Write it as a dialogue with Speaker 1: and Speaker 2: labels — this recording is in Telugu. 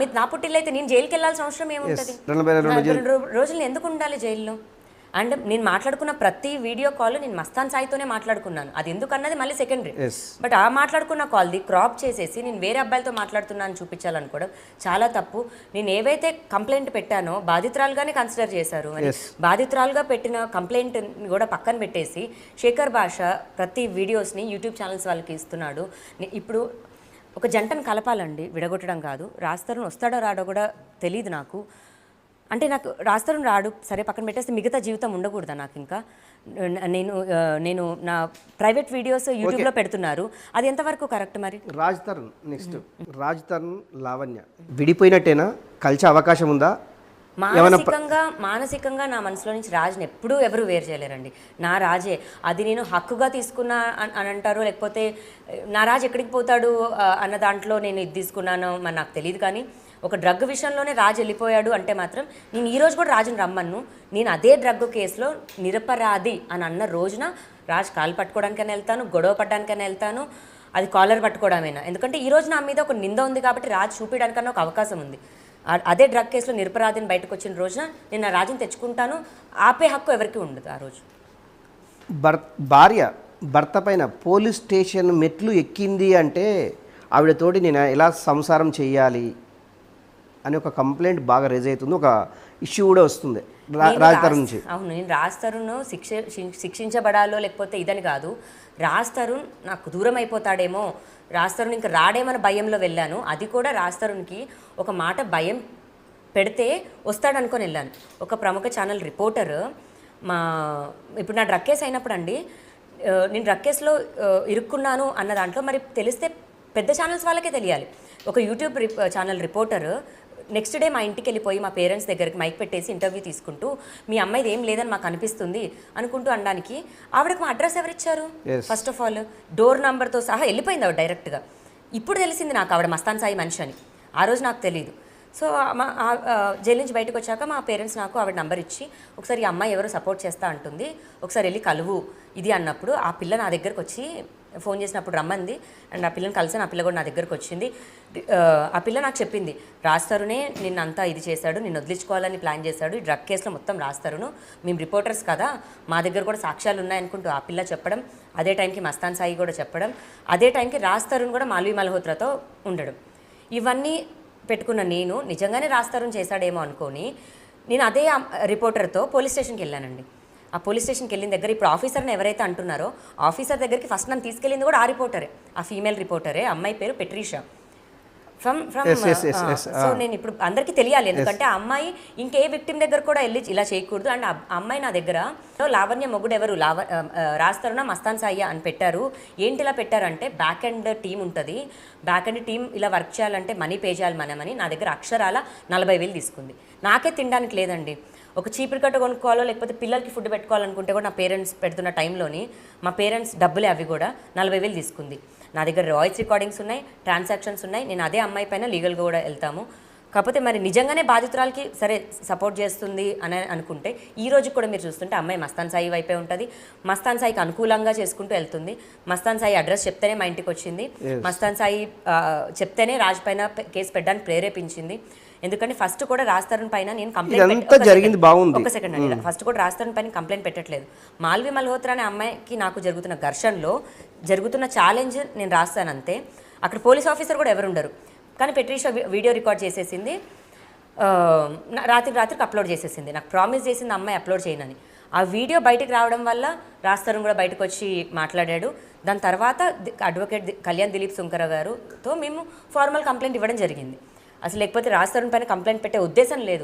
Speaker 1: మీరు నా పుట్టిల్లు అయితే నేను జైలుకి వెళ్ళాల్సిన అవసరం ఏముంటుంది? రోజులు ఎందుకు ఉండాలి జైల్లో? అండ్ నేను మాట్లాడుకున్న ప్రతి వీడియో కాల్ నేను మస్తాన్ సాయితోనే మాట్లాడుకున్నాను. అది ఎందుకు అన్నది మళ్ళీ సెకండరీ. బట్ ఆ మాట్లాడుకున్న కాల్ది క్రాప్ చేసేసి నేను వేరే అబ్బాయిలతో మాట్లాడుతున్నాను చూపించాలనుకోవడం చాలా తప్పు. నేను ఏవైతే కంప్లైంట్ పెట్టానో బాధితురాలుగానే కన్సిడర్ చేశారు. బాధితురాలుగా పెట్టిన కంప్లైంట్ కూడా పక్కన పెట్టేసి శేఖర్ భాష ప్రతి వీడియోస్ని యూట్యూబ్ ఛానల్స్ వాళ్ళకి ఇస్తున్నాడు. ఇప్పుడు ఒక జంటను కలపాలండి విడగొట్టడం కాదు. రాస్తరుని వస్తాడో రాడో కూడా తెలియదు నాకు. అంటే నాకు రాస్తరుని రాడు సరే పక్కన పెట్టేస్తే మిగతా జీవితం ఉండకూడదా నాకు ఇంకా? నేను నేను నా ప్రైవేట్ వీడియోస్ యూట్యూబ్లో పెడుతున్నారు. అది ఎంతవరకు కరెక్ట్ మరి?
Speaker 2: రాజ్ తరుణ్ నెక్స్ట్. రాజ్ తరుణ్ లావణ్య. విడిపోయినట్టేనా? కలిసే అవకాశం ఉందా?
Speaker 1: మానసికంగా మానసికంగా నా మనసులో నుంచి రాజుని ఎప్పుడూ ఎవరు వేరు చేయలేరండి. నా రాజే. అది నేను హక్కుగా తీసుకున్నా అని అంటారు లేకపోతే నా రాజు ఎక్కడికి పోతాడు అన్న దాంట్లో నేను ఇది తీసుకున్నాను మరి నాకు తెలియదు కానీ ఒక డ్రగ్ విషయంలోనే రాజు వెళ్ళిపోయాడు అంటే మాత్రం నేను ఈ రోజు కూడా రాజుని రమ్మను. నేను అదే డ్రగ్ కేసులో నిరపరాధి అని అన్న రోజున రాజు కాలు పట్టుకోవడానికైనా వెళ్తాను గొడవ పడ్డానికైనా వెళ్తాను అది కాలర్ పట్టుకోవడమేనా? ఎందుకంటే ఈ రోజు నా మీద ఒక నింద ఉంది కాబట్టి రాజు చూపించడానికన్నా ఒక అవకాశం ఉంది. అదే డ్రగ్ కేసులో నిరపరాధిని బయటకు వచ్చిన రోజున నేను ఆ రాజుని తెచ్చుకుంటాను. ఆపే హక్కు ఎవరికి ఉండదు ఆ రోజు.
Speaker 2: భర్ భార్య భర్త పైన పోలీస్ స్టేషన్ మెట్లు ఎక్కింది అంటే ఆవిడతోటి నేను ఎలా సంసారం చేయాలి అని ఒక కంప్లైంట్ బాగా రేజ్ అవుతుంది. ఒక ఇష్యూ కూడా వస్తుంది. రాజ్ తరుణ్ నుంచి.
Speaker 1: అవును నేను రాస్తరును శిక్ష శి- శిక్షించబడాలో లేకపోతే ఇదని కాదు. రాస్తరుణ్ నాకు దూరం అయిపోతాడేమో. రాస్తరుణ్ ఇంకా రాడేమన్న భయంలో వెళ్ళాను. అది కూడా రాస్తరుణ్కి ఒక మాట భయం పెడితే వస్తాడనుకొని వెళ్ళాను. ఒక ప్రముఖ ఛానల్ రిపోర్టర్ మా ఇప్పుడు నా డ్రగ్ కేసు అయినప్పుడు అండి నేను డ్రగ్ కేసులో ఇరుక్కున్నాను అన్న దాంట్లో మరి తెలిస్తే పెద్ద ఛానల్స్ వాళ్ళకే తెలియాలి. ఒక YouTube channel reporter next day మా ఇంటికి వెళ్ళిపోయి మా పేరెంట్స్ దగ్గరికి మైక్ పెట్టేసి ఇంటర్వ్యూ తీసుకుంటూ మీ అమ్మాయిది ఏం లేదని మాకు అనిపిస్తుంది అనుకుంటూ అనడానికి ఆవిడకు మా అడ్రస్ ఎవరిచ్చారు. ఫస్ట్ ఆఫ్ ఆల్ డోర్ నంబర్తో సహా వెళ్ళిపోయింది ఆవిడ డైరెక్ట్గా ఇప్పుడు తెలిసింది నాకు ఆవిడ మస్తాన్ సాయి మనిషి అని. ఆ రోజు నాకు తెలియదు సో మా జైలు నుంచి బయటకు వచ్చాక మా పేరెంట్స్ నాకు ఆవిడ నంబర్ ఇచ్చి ఒకసారి ఈ అమ్మాయి ఎవరు సపోర్ట్ చేస్తా అంటుంది. ఒకసారి వెళ్ళి కలువు. ఇది అన్నప్పుడు ఆ పిల్ల నా దగ్గరకు వచ్చి ఫోన్ చేసినప్పుడు రమ్మంది. అండ్ ఆ పిల్లని కలిసి నా పిల్ల కూడా నా దగ్గరకు వచ్చింది. ఆ, పిల్ల నాకు చెప్పింది రాస్తారునే నిన్నంతా ఇది చేశాడు నిన్ను వదిలించుకోవాలని ప్లాన్ చేశాడు. ఈ డ్రగ్ కేసులో మొత్తం రాస్తారును. మేము రిపోర్టర్స్ కదా మా దగ్గర కూడా సాక్ష్యాలు ఉన్నాయనుకుంటూ ఆ పిల్ల చెప్పడం అదే టైంకి మస్తాన్ సాయి కూడా చెప్పడం అదే టైంకి రాస్తారుని కూడా మాల్వి మల్హోత్రాతో ఉండడం. ఇవన్నీ పెట్టుకున్న నేను నిజంగానే రాస్తారుని చేశాడేమో అనుకొని నేను అదే రిపోర్టర్తో పోలీస్ స్టేషన్కి వెళ్ళానండి. ఆ పోలీస్ స్టేషన్కి వెళ్ళిన దగ్గర ఇప్పుడు ఆఫీసర్ని ఎవరైతే అంటున్నారో ఆఫీసర్ దగ్గరికి ఫస్ట్ నన్ను తీసుకెళ్ళింది కూడా ఆ రిపోర్టరే ఆ ఫీమేల్ రిపోర్టరే అమ్మాయి పేరు పెట్రీషా. From from. సో నేను ఇప్పుడు అందరికీ తెలియాలి ఎందుకంటే ఆ అమ్మాయి ఇంకే విక్టిమ్ దగ్గర కూడా వెళ్ళి ఇలా చేయకూడదు అండ్ ఆ అమ్మాయి నా దగ్గర "సో లావణ్య మొగుడు ఎవరు లావ రాస్తారునా మస్తాన్ సాయ్య అని పెట్టారు. ఏంటి ఇలా పెట్టారంటే బ్యాక్ అండ్ టీం ఉంటుంది. బ్యాక్ అండ్ టీం ఇలా వర్క్ చేయాలంటే మనీ పే చేయాలి మనమని నా దగ్గర అక్షరాల నలభై వేలు తీసుకుంది. నాకే తినడానికి లేదండి. ఒక చీపురు కట్ట కొనుక్కోవాలో లేకపోతే పిల్లలకి ఫుడ్ పెట్టుకోవాలనుకుంటే కూడా నా పేరెంట్స్ పెడుతున్న టైంలోని మా పేరెంట్స్ డబ్బులే అవి కూడా నలభై వేలు తీసుకుంది. నా దగ్గర వాయిస్ రికార్డింగ్స్ ఉన్నాయి ట్రాన్సాక్షన్స్ ఉన్నాయి నేను అదే అమ్మాయి పైన లీగల్గా కూడా వెళ్తాము. కాకపోతే మరి నిజంగానే బాధితురాలకి సరే సపోర్ట్ చేస్తుంది అని అనుకుంటే ఈ రోజు కూడా మీరు చూస్తుంటే అమ్మాయి మస్తాన్ సాయి వైపే ఉంటుంది. మస్తాన్ సాయికి అనుకూలంగా చేసుకుంటూ వెళ్తుంది. మస్తాన్ సాయి అడ్రస్ చెప్తేనే మా ఇంటికి వచ్చింది. మస్తాన్ సాయి చెప్తేనే రాజ్ పైన కేసు పెట్టడానికి ప్రేరేపించింది. ఎందుకంటే ఫస్ట్ కూడా రాస్తారని పైన నేను కంప్లైంట్
Speaker 2: జరిగింది బాగుంది.
Speaker 1: ఒక సెకండ్ అండి. ఫస్ట్ కూడా రాస్తారని పైన కంప్లైంట్ పెట్టట్లేదు. మాల్వి మల్హోత్రా అనే అమ్మాయికి నాకు జరుగుతున్న ఘర్షణలో జరుగుతున్న ఛాలెంజ్ నేను రాస్తాను అంతే అక్కడ పోలీస్ ఆఫీసర్ కూడా ఎవరు ఉండరు కానీ పెట్రీషా వీడియో రికార్డ్ చేసేసింది. నా- రాత్రి రాత్రికి అప్లోడ్ చేసేసింది. నాకు ప్రామిస్ చేసింది అమ్మాయి అప్లోడ్ చేయనని. ఆ వీడియో బయటకు రావడం వల్ల రాస్తారం కూడా బయటకు వచ్చి మాట్లాడాడు. దాని తర్వాత ది- అడ్వకేట్ కళ్యాణ్ దిలీప్ సుంకర గారుతో మేము ఫార్మల్ కంప్లైంట్ ఇవ్వడం జరిగింది. అసలు లేకపోతే రాస్తారం పైన కంప్లైంట్ పెట్టే ఉద్దేశం లేదు.